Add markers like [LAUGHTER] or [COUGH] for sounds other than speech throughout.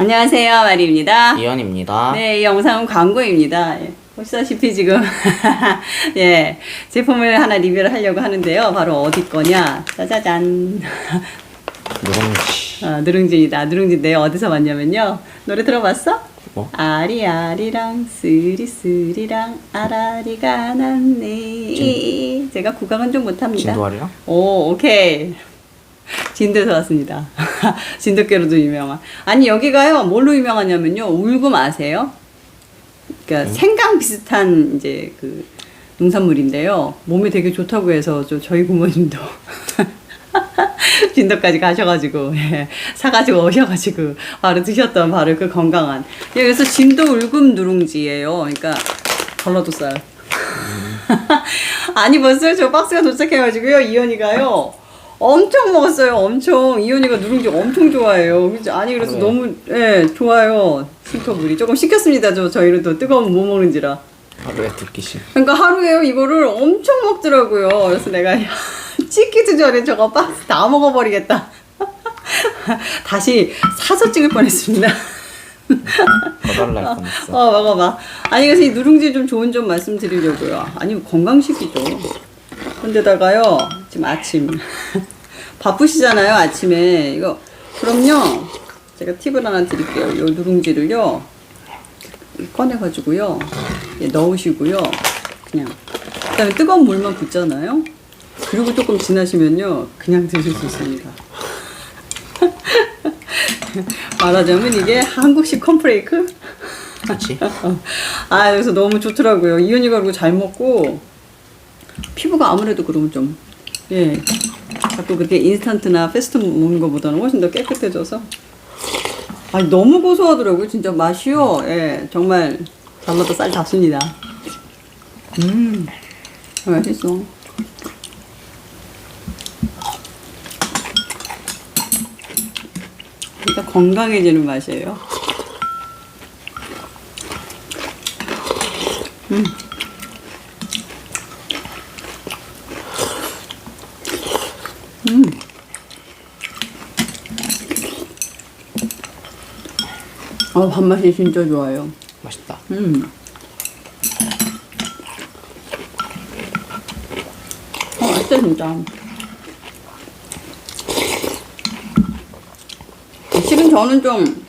안녕하세요, 마리입니다. 이현입니다. 네, 이 영상은 광고입니다. 예, 보시다시피 지금 [LAUGHS] 예 제품을 하나 리뷰를 하려고 하는데요. 바로 어디 거냐? 짜자잔. 누룽지. 아, 누룽지이다. 누룽지인데 어디서 봤냐면요. 노래 들어봤어? 뭐? 아리아리랑 쓰리쓰리랑 아라리가 났네. 제가 국악은 좀 못합니다. 진도아리랑? 오, 오케이. 진도에서 왔습니다. [LAUGHS] 진돗개로도 유명한. 아니, 여기가요, 뭘로 유명하냐면요, 울금 아세요? 그러니까 생강 비슷한 이제 그 농산물인데요. 몸에 되게 좋다고 해서 저 저희 부모님도 [LAUGHS] 진도까지 가셔가지고 예, 사가지고 오셔가지고 바로 드셨던 바로 그 건강한. 예, 그래서 진도 울금 누룽지예요. 그러니까 전라도 쌀. [LAUGHS] 아니 벌써 저 박스가 도착해가지고요 이현이가요 엄청 먹었어요 엄청 이현이가 누룽지 엄청 좋아해요 그죠? 아니 그래서 그래요? 너무 예 좋아요 신토불이 조금 시켰습니다 저 저희는 또 뜨거운 못 먹는지라 하루에 두 끼씩. 그러니까 하루에요 이거를 엄청 먹더라고요 그래서 내가 야, 찍기도 전에 저거 박스 다 먹어버리겠다 [LAUGHS] 다시 사서 찍을 뻔했습니다 더 달라 할 뻔했어. 어 먹어봐. 아니 그래서 이 누룽지 좀 좋은 점 말씀드리려고요. 아니 건강식이죠. 근데다가요 지금 아침 [LAUGHS] 바쁘시잖아요 아침에 이거 그럼요 제가 팁을 하나 드릴게요. 요 누룽지를요 꺼내가지고요 예, 넣으시고요 그냥 그 다음에 뜨거운 물만 붓잖아요. 그리고 조금 지나시면요 그냥 드실 수 있습니다. [LAUGHS] 말하자면 이게 한국식 컴프레이크? 그렇지? [LAUGHS] 아, 그래서 너무 좋더라고요. 이현이가 그리고 잘 먹고, 피부가 아무래도 그러면 좀, 예. 자꾸 그렇게 인스턴트나 패스트 먹는 것보다는 훨씬 더 깨끗해져서. 아니, 너무 고소하더라고요. 진짜 맛이요. 예. 정말 잘라도 쌀 잡습니다. 음. 맛있어. 진짜 건강해지는 맛이에요. 아, 밥맛이 진짜 좋아요. 맛있다. 음. 어, 맛있다, 진짜. 실은 저는 좀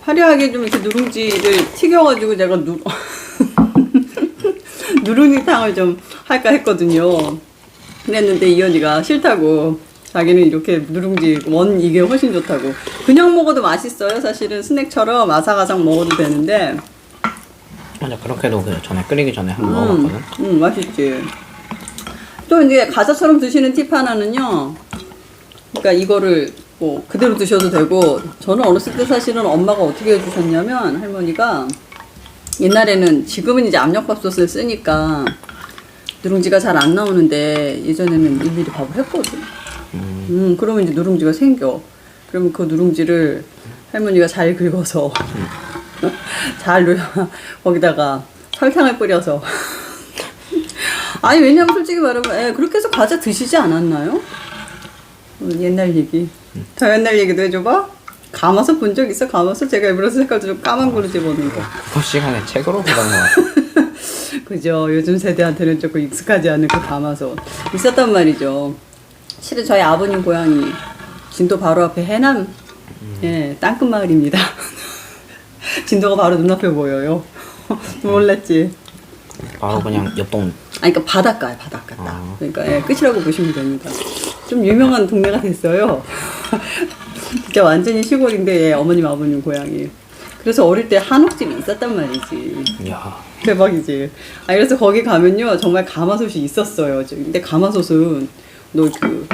화려하게 좀 이렇게 누룽지를 튀겨가지고 제가 누, [LAUGHS] 누룽지탕을 좀 할까 했거든요. 그랬는데 이현이가 싫다고. 자기는 이렇게 누룽지 원 이게 훨씬 좋다고. 그냥 먹어도 맛있어요. 사실은 스낵처럼 아삭아삭 먹어도 되는데. 맞아, 그렇게도 그 전에 끓이기 전에 한번 음, 먹어봤거든. 음, 맛있지. 또 이제 과자처럼 드시는 팁 하나는요. 그러니까 이거를 뭐 그대로 드셔도 되고 저는 어렸을 때 사실은 엄마가 어떻게 해주셨냐면 할머니가 옛날에는 지금은 이제 압력밥솥을 쓰니까 누룽지가 잘 안 나오는데 예전에는 일일이 밥을 했거든. 음, 그러면 이제 누룽지가 생겨. 그러면 그 누룽지를 할머니가 잘 긁어서 [LAUGHS] 잘 누 거기다가 설탕을 뿌려서. [LAUGHS] 아니 왜냐면 솔직히 말하면 예, 그렇게 해서 과자 드시지 않았나요? 어, 옛날 얘기. 더 옛날 얘기도 해줘봐. 가마솥 본적 있어? 가마솥 제가 일부러 색깔도 좀 까만 거로 집어넣은 거. 그 시간에 책으로 보던 거. [LAUGHS] 그죠. 요즘 세대한테는 조금 익숙하지 않은 그 가마솥 있었단 말이죠 실은 저희 아버님 고향이 진도 바로 앞에 해남 예 땅끝 마을입니다. [LAUGHS] 진도가 바로 눈앞에 보여요. [LAUGHS] 놀랐지. 바로 그냥 옆동. 아니 그러니까 바닷가에 바닷가 딱 아. 그러니까 예, 끝이라고 보시면 됩니다. 좀 유명한 동네가 됐어요. [LAUGHS] 진짜 완전히 시골인데 예, 어머님 아버님 고향이. 그래서 어릴 때 한옥집이 있었단 말이지. 이야. 대박이지. 아 그래서 거기 가면요 정말 가마솥이 있었어요. 저- 근데 가마솥은 너 그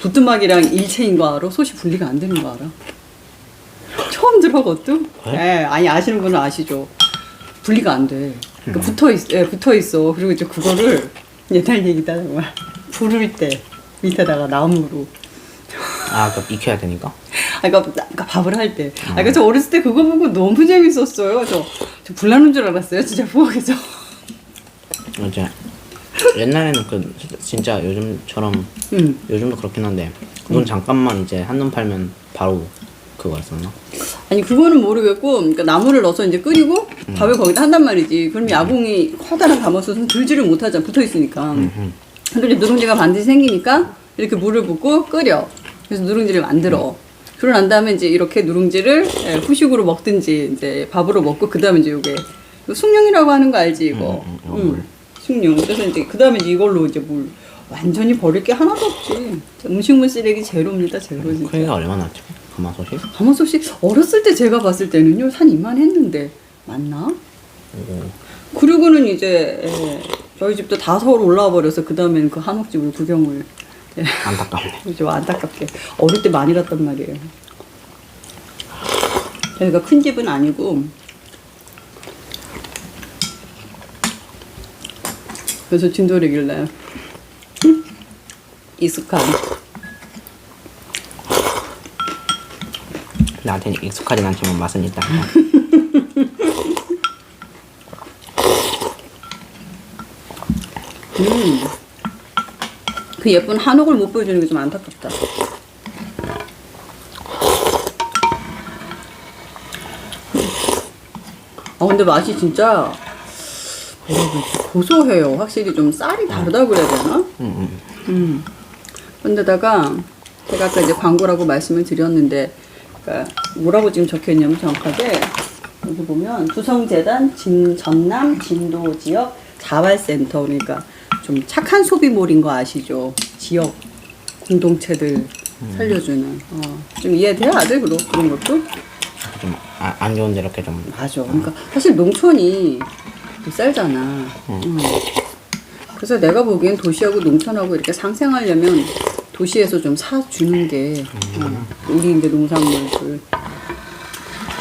부뚜막이랑 일체인 거 알아? 솥이 분리가 안 되는 거 알아? 처음 들어거든? 예, 네? 아니 아시는 분은 아시죠. 분리가 안 돼. 그러니까 붙어 있, 예, 붙어 있어. 그리고 이제 그거를 [LAUGHS] 옛날 얘기다 정말 부를 때 밑에다가 나무로. 아, 그 익혀야 되니까? [LAUGHS] 아, 그러니까, 그러니까 밥을 할 때. 아, 그러니까 저 어렸을 때 그거 보고 너무 재밌었어요. 저, 저 불나는 줄 알았어요. 진짜 부엌에서. 이제 옛날에는 그 진짜 요즘처럼 응. 요즘도 그렇긴 한데 눈 잠깐만 이제 한눈 팔면 바로 그거였었나? 아니 그거는 모르겠고 그러니까 나물을 넣어서 이제 끓이고 밥을 거기다 한단 말이지. 그럼 야봉이 커다란 가마솥은 들지를 못하잖아. 붙어 있으니까. 음. 근데 이제 누룽지가 반드시 생기니까 이렇게 물을 붓고 끓여. 그래서 누룽지를 만들어. 그러고 난 다음에 이제 이렇게 누룽지를 예, 후식으로 먹든지 이제 밥으로 먹고 그 다음에 이제 요게 이거 숭늉이라고 하는 거 알지 이거. 음, 숭늉. 그래서 이제 그 다음에 이걸로 이제 물 완전히 버릴 게 하나도 없지. 음식물 쓰레기 제로입니다 제로 진짜. 크기가 얼마나 죠 가마솥이? 가마솥이 어렸을 때 제가 봤을 때는요 한 이만 했는데 맞나? 오. 그리고는 이제 예, 저희 집도 다 서울 올라와 버려서 그 다음에는 그 한옥집을 구경을 예, 안타깝네. [LAUGHS] 좀 안타깝게 어릴 때 많이 갔단 말이에요. 저희가 큰 집은 아니고 그래서 진돌이길래 익숙한 나한테는 익숙하진 않지만 맛은 있다. [LAUGHS] 음. 그 예쁜 한옥을 못 보여주는 게 좀 안타깝다. 아 근데 맛이 진짜 고소해요. 확실히 좀 쌀이 다르다 그래야 되나? 음, 음. 음. 근데다가 제가 아까 이제 광고라고 말씀을 드렸는데 그러니까 뭐라고 지금 적혀 있냐면 정확하게 여기 보면 두성재단 진, 전남 진도 지역 자활센터 그러니까 좀 착한 소비몰인 거 아시죠? 지역 공동체들 살려주는 어. 좀 이해돼요 아들 그런 그런 것도? 좀 안 좋은데 이렇게 좀 맞아. 그러니까 사실 농촌이 못 살잖아. 음. 그래서 내가 보기엔 도시하고 농촌하고 이렇게 상생하려면 도시에서 좀 사주는 게 어, 우리 이제 농산물들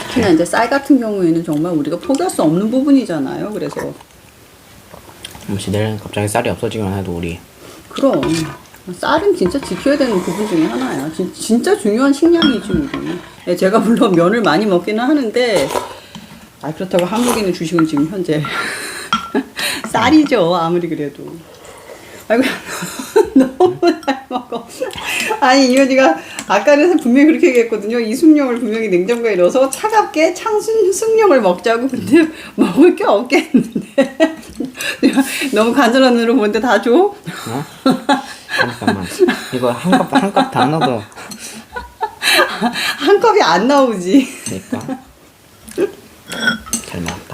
특히나 이제 쌀 같은 경우에는 정말 우리가 포기할 수 없는 부분이잖아요. 그래서 혹시 내일 갑자기 쌀이 없어지기만 해도 우리 그럼 쌀은 진짜 지켜야 되는 부분 중에 하나야. 진, 진짜 중요한 식량이지 우리. 예, 제가 물론 면을 많이 먹기는 하는데 아 그렇다고 한국인의 주식은 지금 현재 [LAUGHS] 쌀이죠 아무리 그래도. 아이고 [LAUGHS] 너무 잘 먹어. 아니 이현이가 아까는 분명히 그렇게 얘기했거든요. 이 숭늉을 분명히 냉장고에 넣어서 차갑게 창순 숭늉을 먹자고 근데 [LAUGHS] 먹을 게 없겠는데 너무 간절한 눈으로 보는데 다 줘? 어? 잠깐만 이거 한컵한컵다 넣어도 한 컵이 안 나오지. 먹었다.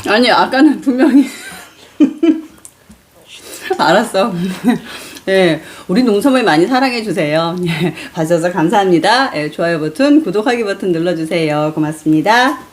아니 아까는 분명히 [LAUGHS] 알았어. 예, 우리 농산물 많이 사랑해 주세요. 예, 봐주셔서 감사합니다. 예, 좋아요 버튼, 구독하기 버튼 눌러주세요. 고맙습니다.